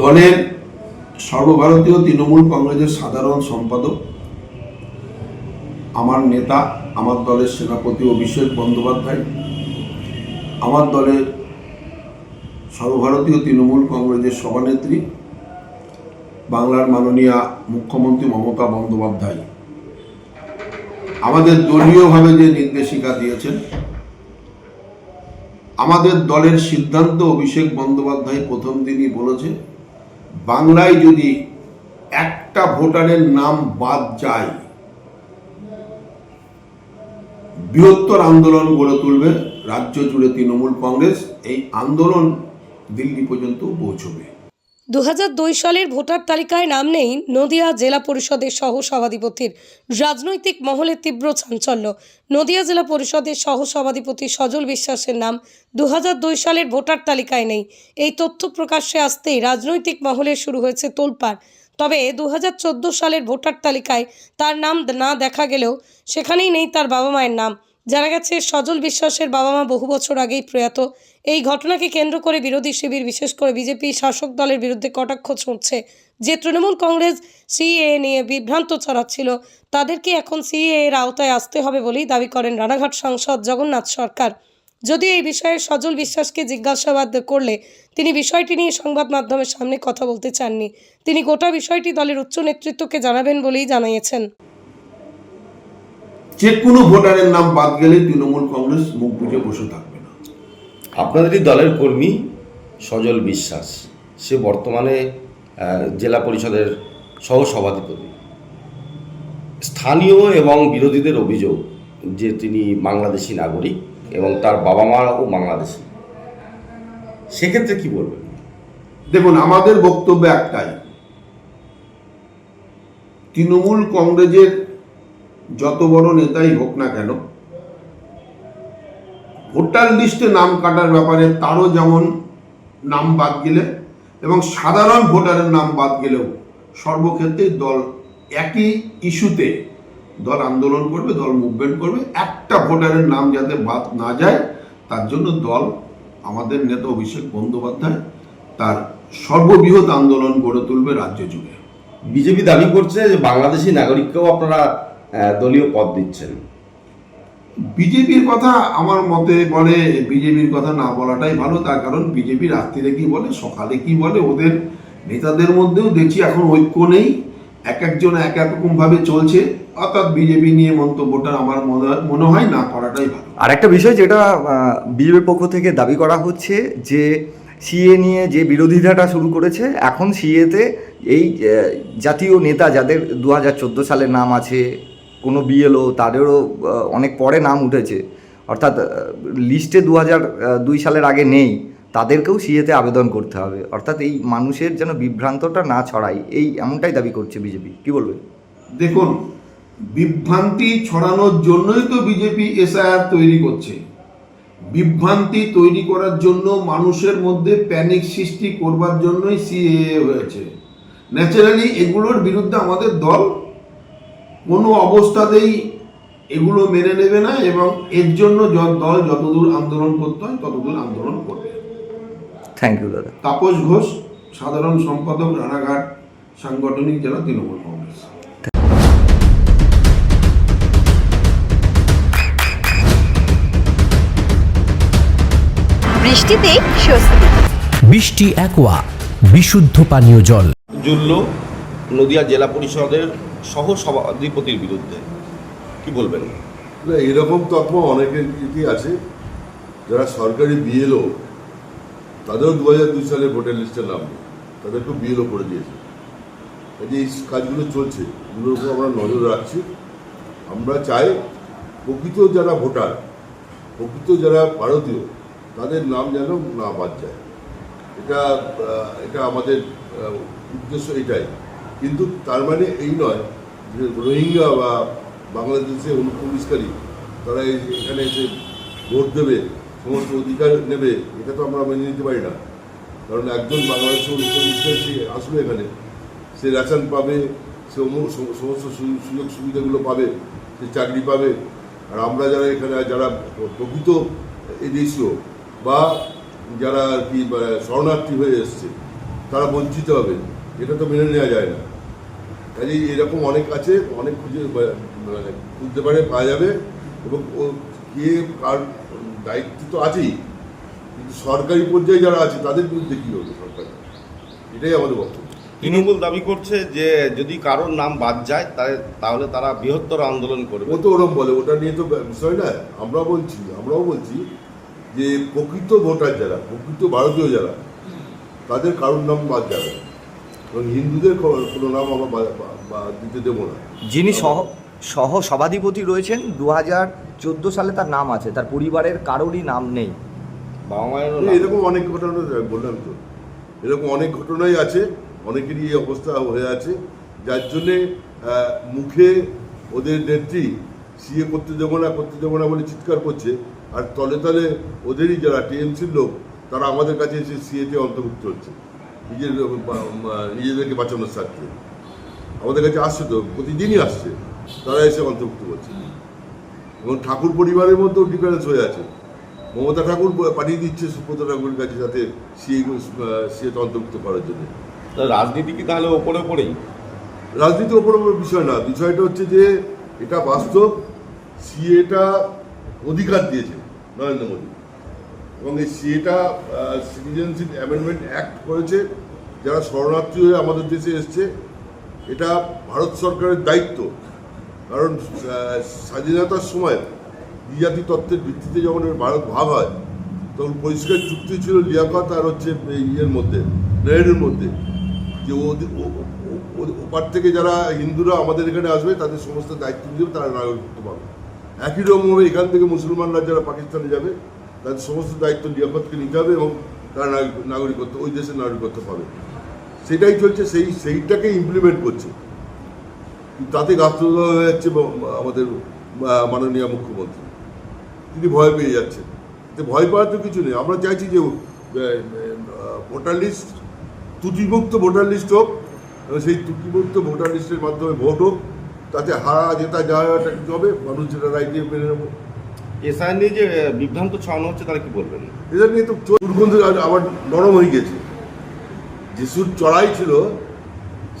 দলের সর্বভারতীয় তৃণমূল কংগ্রেসের সাধারণ সম্পাদক, আমার নেতা, আমার দলের সেনাপতি অভিষেক বন্দ্যোপাধ্যায়, আমার দলের সর্বভারতীয় তৃণমূল কংগ্রেসের সভানেত্রী, বাংলার মাননীয়া মুখ্যমন্ত্রী মমতা বন্দ্যোপাধ্যায়। আমাদের দলীয়ভাবে যে নির্দেশিকা দিয়েছেন, আমাদের দলের সিদ্ধান্ত অভিষেক বন্দ্যোপাধ্যায় প্রথম দিনই বলেছে বাংলায় যদি একটা ভোটারের নাম বাদ যায়, বৃহত্তর আন্দোলন গড়ে তুলবে রাজ্য জুড়ে তৃণমূল কংগ্রেস। এই আন্দোলন দিল্লি পর্যন্ত পৌঁছবে। দু হাজার দুই সালের ভোটার তালিকায় নাম নেই নদিয়া জেলা পরিষদের সহ সভাধিপতির রাজনৈতিক মহলে তীব্র চাঞ্চল্য। নদিয়া জেলা পরিষদের সহ সভাধিপতি সজল বিশ্বাসের নাম দু হাজার দুই সালের ভোটার তালিকায় নেই। এই তথ্য প্রকাশ্যে আসতেই রাজনৈতিক মহলে শুরু হয়েছে তোলপাড়। তবে দু হাজার চোদ্দ সালের ভোটার তালিকায় তার নাম না দেখা গেলেও সেখানেই নেই তার বাবা মায়ের নাম। জানা গেছে, সজল বিশ্বাসের বাবা মা বহু বছর আগেই প্রয়াত। এই ঘটনাকে কেন্দ্র করে বিরোধী শিবির, বিশেষ করে বিজেপি শাসক দলের বিরুদ্ধে কটাক্ষ ছুঁড়ছে। যে তৃণমূল কংগ্রেস সিএ নিয়ে বিভ্রান্ত ছড়াচ্ছিল, তাদেরকে এখন সিএ এর আওতায় আসতে হবে বলেই দাবি করেন রানাঘাট সাংসদ জগন্নাথ সরকার। যদিও এই বিষয়ে সজল বিশ্বাসকে জিজ্ঞাসাবাদ করলে তিনি বিষয়টি নিয়ে সংবাদ মাধ্যমের সামনে কথা বলতে চাননি, তিনি গোটা বিষয়টি দলের উচ্চ নেতৃত্বকে জানাবেন বলেই জানিয়েছেন। যে কোনো ভোটারের নাম বাদ গেলে তৃণমূল কংগ্রেস মুখ বুঝে বসে থাকবে না। আপনাদেরই দলের কর্মী সজল বিশ্বাস সে বর্তমানে জেলা পরিষদের সহ সভাধিপতি স্থানীয় এবং বিরোধীদের অভিযোগ যে তিনি বাংলাদেশি নাগরিক এবং তার বাবা মাও বাংলাদেশি। সেক্ষেত্রে কি বলবেন? দেখুন আমাদের বক্তব্য একটাই। তৃণমূল কংগ্রেসের যত বড় নেতাই হোক না কেন, ভোটার লিস্টে নাম কাটার ব্যাপারে তারও যেমন নাম বাদ গেলে এবং সাধারণ ভোটারের নাম বাদ গেলেও সর্বক্ষেত্রেই দল একই ইস্যুতে দল আন্দোলন করবে, দল মুভমেন্ট করবে। একটা ভোটারের নাম যাতে বাদ না যায়, তার জন্য দল, আমাদের নেতা অভিষেক বন্দ্যোপাধ্যায় তার সর্ববৃহৎ আন্দোলন গড়ে তুলবে রাজ্য জুড়ে। বিজেপি দাবি করছে যে বাংলাদেশি নাগরিককেও আপনারা দলীয় পদ দিচ্ছেন। বিজেপির কথা আমার মতে বলে বিজেপির কথা না বলাটাই ভালো তার কারণ বিজেপি রাত্রিরে কি বলে সকালে কি বলে ওদের নেতাদের মধ্যেও দেখছি এখন ঐক্য নেই। এক একজন এক এক রকম ভাবে চলছে। অর্থাৎ বিজেপি নিয়ে মন্তব্যটা আমার মনে হয়- মনে হয় না করাটাই ভালো। আর একটা বিষয় যেটা বিজেপির পক্ষ থেকে দাবি করা হচ্ছে যে সিএ নিয়ে যে বিরোধিতাটা শুরু করেছে এখন সিএতে এই জাতীয় নেতা যাদের দু হাজার চোদ্দ সালের নাম আছে কোনো বিএলও তাদেরও অনেক পরে নাম উঠেছে। অর্থাৎ লিস্টে দু হাজার দুই সালের আগে নেই, তাদেরকেও সিএতে আবেদন করতে হবে। অর্থাৎ এই মানুষের যেন বিভ্রান্তটা না ছড়ায়, এই এমনটাই দাবি করছে বিজেপি কি বলবে? দেখুন, বিভ্রান্তি ছড়ানোর জন্যই তো বিজেপি এসআইআর তৈরি করছে। বিভ্রান্তি তৈরি করার জন্য মানুষের মধ্যে প্যানিক সৃষ্টি করবার জন্যই সিএএ হয়েছে। ন্যাচারালি এগুলোর বিরুদ্ধে আমাদের দল কোনো অবস্থাতেই এগুলো মেনে নেবে না এবং এর জন্য দল যতদূর আন্দোলন করতে হয় ততদূর আন্দোলন করবে। থ্যাংক ইউ দাদা। তাপস ঘোষ সাধারণ সম্পাদক রানাঘাট সাংগঠনিক জেলা তৃণমূল কংগ্রেস। বৃষ্টিতে স্বস্তি। বৃষ্টি অ্যাকোয়া বিশুদ্ধ পানীয় জল। জুল্ল নদিয়া জেলা পরিষদের সহ সভাধিপতির বিরুদ্ধে। কি বলবেন? না, এরকম তত্ত্ব অনেকের আছে। যারা সরকারি বিএলও তাদেরও দু হাজার দুই সালে ভোটার লিস্টে নাম তাদেরকেও বিএলও করে দিয়েছে। যে এই কাজগুলো চলছে, এগুলোর উপর আমরা নজর রাখছি। আমরা চাই প্রকৃত যারা ভোটার, প্রকৃত যারা ভারতীয়, তাদের নাম যেন না বাদ যায়। এটা এটা আমাদের উদ্দেশ্য এটাই। কিন্তু তার মানে এই নয় যে রোহিঙ্গা বা বাংলাদেশে অনুপ্রবেশকারী তারা এখানে এসে ভোট দেবে সমস্ত অধিকার নেবে এটা তো আমরা মেনে নিতে পারি না। কারণ একজন বাংলাদেশের অনুপ্রবেশকারী সে আসবে এখানে সে রেশন পাবে সে সমস্ত সুযোগ সুবিধাগুলো পাবে সে চাকরি পাবে। আর আমরা যারা এখানে যারা প্রকৃত এদেশীয় বা যারা আর কি আহ, শরণার্থী হয়ে এসছে তারা বঞ্চিত হবে। এটা তো মেনে নেওয়া যায় না। কাজেই এরকম অনেক আছে অনেক খুঁজে মানে খুঁজতে পারে পাওয়া যাবে এবং ও কে কার দায়িত্ব তো আছেই। কিন্তু সরকারি পর্যায়ে যারা আছে তাদের বিরুদ্ধে কী হবে সরকার? এটাই আমাদের বক্তব্য। তৃণমূল দাবি করছে যে যদি কারোর নাম বাদ যায় তাহলে তাহলে তারা বৃহত্তর আন্দোলন করবে। ও তো ওরম বলে ওটা নিয়ে তো বিষয় না। আমরা বলছি আমরাও বলছি যে প্রকৃত ভোটার যারা প্রকৃত ভারতীয় যারা তাদের কারোর নাম বাদ যাবে। এবং হিন্দুদের কোনো নাম আমরা দিতে দেবো না। যিনি সহ সহ সভাধিপতি রয়েছেন দু হাজার চোদ্দ সালে তার নাম আছে। তার পরিবারের কারোরই নাম নেই। বাবা মায়েরও এরকম অনেক ঘটনা বললাম তো। এরকম অনেক ঘটনাই আছে অনেকেরই এই অবস্থা হয়ে আছে। যার জন্যে মুখে ওদের নেত্রী সিএ করতে দেবো না করতে দেবো না বলে চিৎকার করছে। আর তলে তলে ওদেরই যারা টিএমসির লোক তারা আমাদের কাছে এসে সিএতে অন্তর্ভুক্ত হচ্ছে। নিজের নিজেদেরকে বাঁচানোর স্বার্থে। আমাদের কাছে আসছে তো প্রতিদিনই আসছে। তারা এসে অন্তর্ভুক্ত করছে। এবং ঠাকুর পরিবারের মধ্যেও ডিফারেন্স হয়ে আছে। মমতা ঠাকুর পাঠিয়ে দিচ্ছে সুব্রত ঠাকুরের কাছে যাতে সিএ সিএতে অন্তর্ভুক্ত করার জন্য। রাজনীতি কি তাহলে ওপরে ওপরেই রাজনীতি ওপর ওপর বিষয় না। বিষয়টা হচ্ছে যে এটা বাস্তব সিএটা অধিকার দিয়েছে নরেন্দ্র মোদী। এবং এই সিএটা সিটিজেনশিপ অ্যামেন্ডমেন্ট অ্যাক্ট করেছে, যারা শরণার্থী হয়ে আমাদের দেশে এসছে, এটা ভারত সরকারের দায়িত্ব। কারণ স্বাধীনতার সময় দ্বিজাতি তত্ত্বের ভিত্তিতে যখন ভারত ভাগ হয়, তখন পরিষ্কার চুক্তি ছিল লিয়াকত আর হচ্ছে ইয়ের মধ্যে নেহেরুর মধ্যে, যে ওপার থেকে যারা হিন্দুরা আমাদের এখানে আসবে, তাদের সমস্ত দায়িত্ব দেবে তারা নাগরিকত্ব পাবে। একই রকমভাবে এখান থেকে মুসলমানরা যারা পাকিস্তানে যাবে তাদের সমস্ত দায়িত্ব লিয়াকতকে নিতে হবে এবং তারা নাগরিক- নাগরিকত্ব, ওই দেশের নাগরিকত্ব পাবে। সেটাই চলছে, সেই, সেইটাকে ইমপ্লিমেন্ট করছে। তাতে গাফলতা হয়ে যাচ্ছে আমাদের মাননীয় মুখ্যমন্ত্রী। তিনি ভয় পেয়ে যাচ্ছেন। ভয় পাওয়ার তো কিছু নেই। আমরা চাইছি যে ভোটার লিস্ট, ত্রুটিমুক্ত ভোটার লিস্ট হোক সেই ত্রুটিমুক্ত ভোটার লিস্টের মাধ্যমে ভোট হোক, তাতে হারা জেতা যা একটা কিছু হবে। মানুষ যেটা রায় দিয়ে মেনে নেব। এসআই নিয়ে যে বিভ্রান্ত ছড়ানো হচ্ছে তারা কি বলবেন? এদের নিয়ে তো দুর্গন্ধ আবার নরম হয়ে গেছে। যে সুর চড়াই ছিল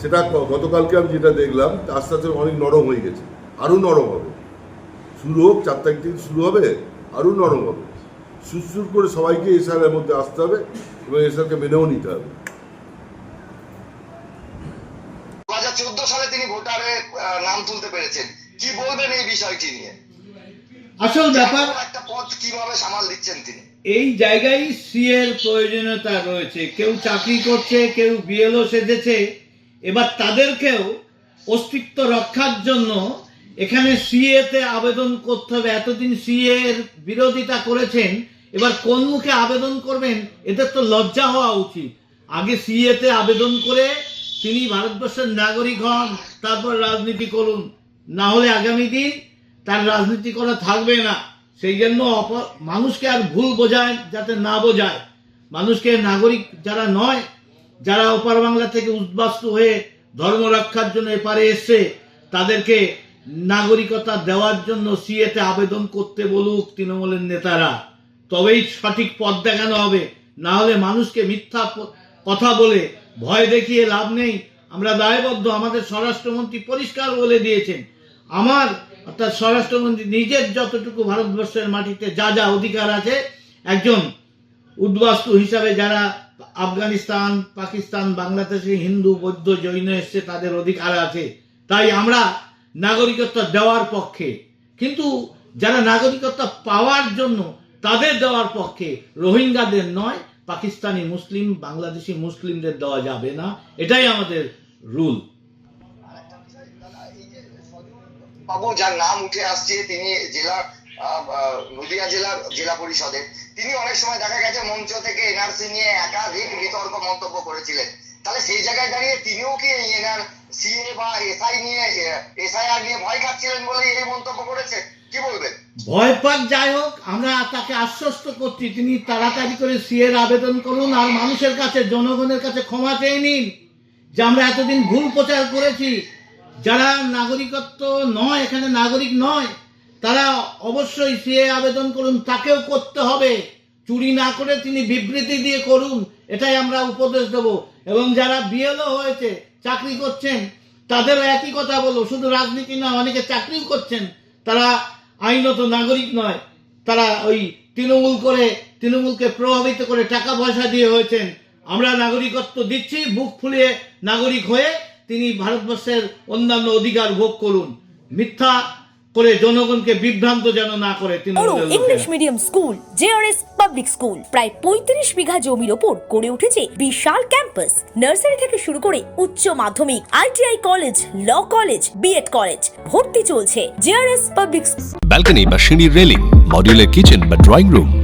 সেটা গতকালকে আমি যেটা দেখলাম আস্তে আস্তে অনেক নরম হয়ে গেছে। আরও নরম হবে। শুরু হোক চার তারিখ থেকে শুরু হবে আরও নরম হবে। সুরসুর করে সবাইকে এসআরের মধ্যে আসতে হবে এবং এসআরকে মেনেও নিতে হবে। দু হাজার চোদ্দ সালে তিনি ভোটারে নাম তুলতে পেরেছেন। কি বলবেন এই বিষয়টি নিয়ে? আসল ব্যাপার একটা পথ কীভাবে সামাল দিচ্ছেন তিনি? এই জায়গায় সি এর প্রয়োজনীয়তা রয়েছে। কেউ চাকরি করছে কেউ বিএলও সেজেছে এবার তাদেরকেও অস্তিত্ব রক্ষার জন্য এখানে সিএ তে আবেদন করতে হবে। এতদিন সিএ এর বিরোধিতা করেছেন এবার কোন মুখে আবেদন করবেন এদের তো লজ্জা হওয়া উচিত। আগে সিএ তে আবেদন করে তিনি ভারতবর্ষের নাগরিক হন তারপর রাজনীতি করুন। না হলে আগামী দিন তার রাজনীতি করা থাকবে না। সেই জন্য মানুষকে আর ভুল বোঝায় যাতে না বোঝায়। মানুষকে নাগরিক যারা নয়, যারা ওপার বাংলা থেকে উদ্বাস্তু হয়ে ধর্ম রক্ষার জন্য এপারে এসছে, তাদেরকে নাগরিকতা দেওয়ার জন্য সিএতে আবেদন করতে বলুক তৃণমূলের নেতারা। তবেই সঠিক পথ দেখানো হবে। না হলে মানুষকে মিথ্যা কথা বলে ভয় দেখিয়ে লাভ নেই। আমরা দায়বদ্ধ। আমাদের স্বরাষ্ট্রমন্ত্রী পরিষ্কার বলে দিয়েছেন। আমার অর্থাৎ স্বরাষ্ট্রমন্ত্রী নিজের যতটুকু ভারতবর্ষের মাটিতে যা যা অধিকার আছে, একজন উদ্বাস্তু হিসাবে যারা আফগানিস্তান, পাকিস্তান, বাংলাদেশে হিন্দু, বৌদ্ধ, জৈন এসছে, তাদের অধিকার আছে। তাই আমরা নাগরিকত্ব দেওয়ার পক্ষে, কিন্তু যারা নাগরিকত্ব পাওয়ার জন্য তাদের দেওয়ার পক্ষে রোহিঙ্গাদের নয়, পাকিস্তানি মুসলিম, বাংলাদেশি মুসলিমদের দেওয়া যাবে না। এটাই আমাদের রুল বাবু, যার নাম উঠে আসছে, তিনি জেলা নদিয়া জেলার জেলা পরিষদে। তিনি অনেক সময় দেখা গেছে, মঞ্চ থেকে এনআরসি নিয়ে একাধিক বিতর্ক মন্তব্য করেছিলেন। তাহলে সেই জায়গায় দাঁড়িয়ে তিনিও কি এনআর সিএ বা এসআই নিয়ে এসআইআর নিয়ে ভয় খাচ্ছিলেন বলে এই মন্তব্য করেছে? কি বলবেন? ভয় পাক যাই হোক, আমরা তাকে আশ্বস্ত করছি। তিনি তাড়াতাড়ি করে সিএর আবেদন করুন আর মানুষের কাছে, জনগণের কাছে ক্ষমা চেয়ে নিন যে আমরা এতদিন ভুল প্রচার করেছি। যারা নাগরিকত্ব নয়, এখানে নাগরিক নয়, তারা অবশ্যই সিএ আবেদন করুন, তাকেও করতে হবে। চুরি না করে তিনি বিবৃতি দিয়ে করুন, এটাই আমরা উপদেশ দেব। এবং যারা বিএলও হয়েছে, চাকরি করছেন, তাদেরও একই কথা বলব শুধু রাজনীতি নয়, অনেকে চাকরিও করছেন, তারা আইনত নাগরিক নয়, তারা ওই তৃণমূল করে, তৃণমূলকে প্রভাবিত করে টাকা পয়সা দিয়ে হয়েছেন। আমরা নাগরিকত্ব দিচ্ছি, বুক ফুলিয়ে নাগরিক হয়ে তিনি ভারতবর্ষের অন্যান্য অধিকার ভোগ করুন। মিথ্যা করে জনগণকে বিভ্রান্ত যেন না করে English medium school JRS public school প্রায় পঁয়ত্রিশ বিঘা জমির ওপর গড়ে উঠেছে বিশাল ক্যাম্পাস নার্সারি থেকে শুরু করে উচ্চ মাধ্যমিক ITI college law college BEd college ভর্তি চলছে। জেআরএস পাবলিক ব্যালকনি বা সিঁড়ির রেলিং মডিউলার কিচেন বা ড্রয়িং রুম